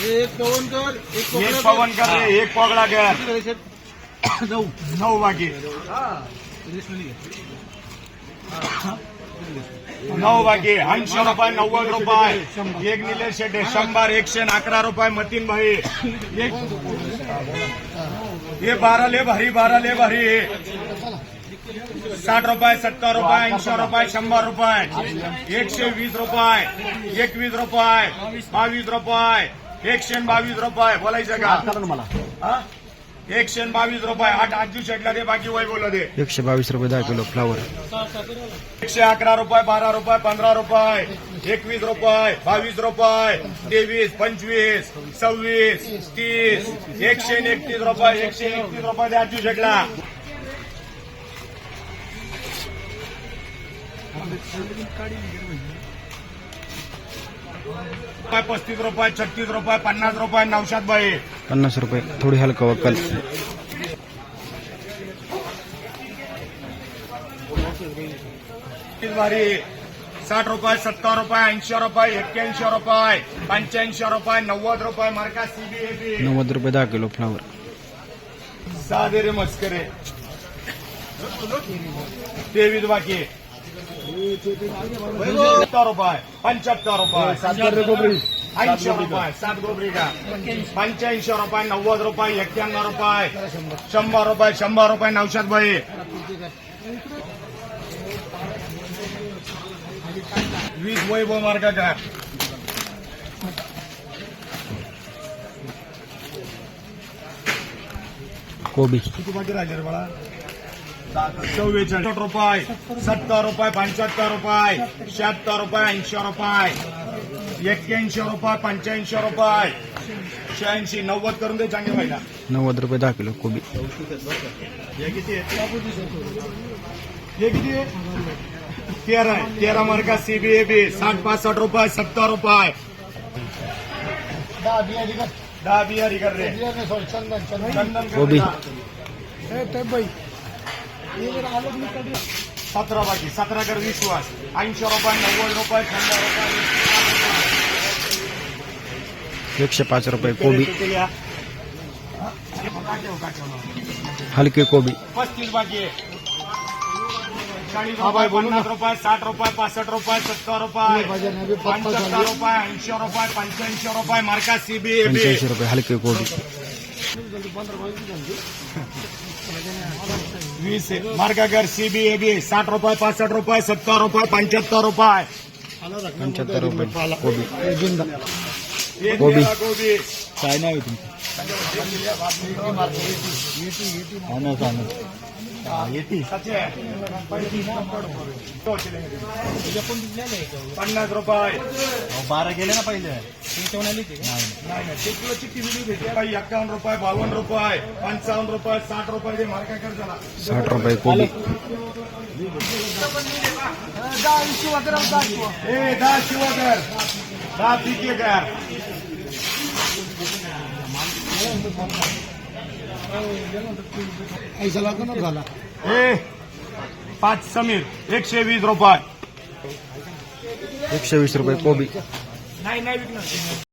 एक पवन कर एक पगडा कर। नऊ नऊ बाकी। नऊ बाकी। ऐंशी रुपये नव्वद रुपये। एक निलेश शेटे शंभर एकशे अकरा रुपये मतीन भाई। एक हे बारा ले भारी बारा ले भारी। साठ रुपये सत्तर रुपये ऐंशी रुपये शंभर रुपये। एकशे वीस रुपये एकवीस रुपये बावीस रुपये। एकशे बावीस रुपये बोलायचं का? मला. हा? एकशे बावीस रुपये आठ आजू शेटला दे बाकी वय बोला दे. एकशे बावीस रुपये दहा किलो फ्लावर एकशे अकरा रुपये बारा रुपये पंधरा रुपये एकवीस रुपये बावीस रुपये तेवीस पंचवीस सव्वीस तीस एकशे एकतीस रुपये एकशे एकतीस रुपये द्या अजू शेटला रुपये पस्तीस रुपये छत्तीस रुपये पन्नास रुपये नवशात बाई. पन्नास रुपये थोडी हलका भारी साठ रुपये सत्तर रुपये ऐंशी रुपये एक्क्याऐंशी रुपये पंच्याऐंशी रुपये नव्वद रुपये मार्का सीबीएबी नव्वद रुपये दहा किलो फ्लावर. साधे रे मस्करे. तेवीस बाकी. सत्तर रुपये पंच्याहत्तर रुपये ऐंशी रुपये सात गोबरी का? पंच्याऐंशी. रुपये नव्वद रुपये एक्क्याण्णव रुपये. शंभर रुपये शंभर रुपये नवशात बाई. वीस वैभव मार्ग का कोबी. किती बाकी राहिले रे बाळा? चव्वेचाळीस रुपये सत्तर रुपये पंच्याहत्तर रुपये शहात्तर रुपये ऐंशी रुपये एक्क्याऐंशी रुपये पंच्याऐंशी रुपये शहाऐंशी नव्वद करून दे चांगले व्हायला नव्वद रुपये दहा किलो कोबी. हे किती हे तेरा तेरा मार्का सीबीएबी साठ पासष्ट रुपये सत्तर रुपये. दहा बिहारी कर रे. चंदन कर कोबी. रे. सतरा बाकी सतरा कर विश्वास। ऐंशी रुपये नव्वद रुपये शंभर रुपये एकशे पाच रुपये कोबी. हलके कोबी. पस्तीस बाकी पन्नास रुपये साठ रुपये पासष्ट रुपये सत्तर रुपये पंच्याहत्तर रुपये ऐंशी रुपये पंच्याऐंशी रुपये मार्का सीबीएबी पंच्याऐंशी रुपये हलके कोबी. वीस आहे. मार्का कर सीबीएबी साठ रुपये पासष्ट रुपये सत्तर रुपये पंचहत्तर रुपये. पंचहत्तर रुपये. कोबी. नाव आहे तुमचं सचे. पन्नास रुपये। बारा गेले ना पहिले? एक्कावन्न रुपये बावन्न रुपये पंचावन्न रुपये साठ रुपये साठ रुपये कोबी दहा शिवकर दहा पिके ऐसा लागून झाला. ए पाच समीर एकशे वीस रुपये. एकशे वीस रुपये कोबी. नाही नाही विकणार.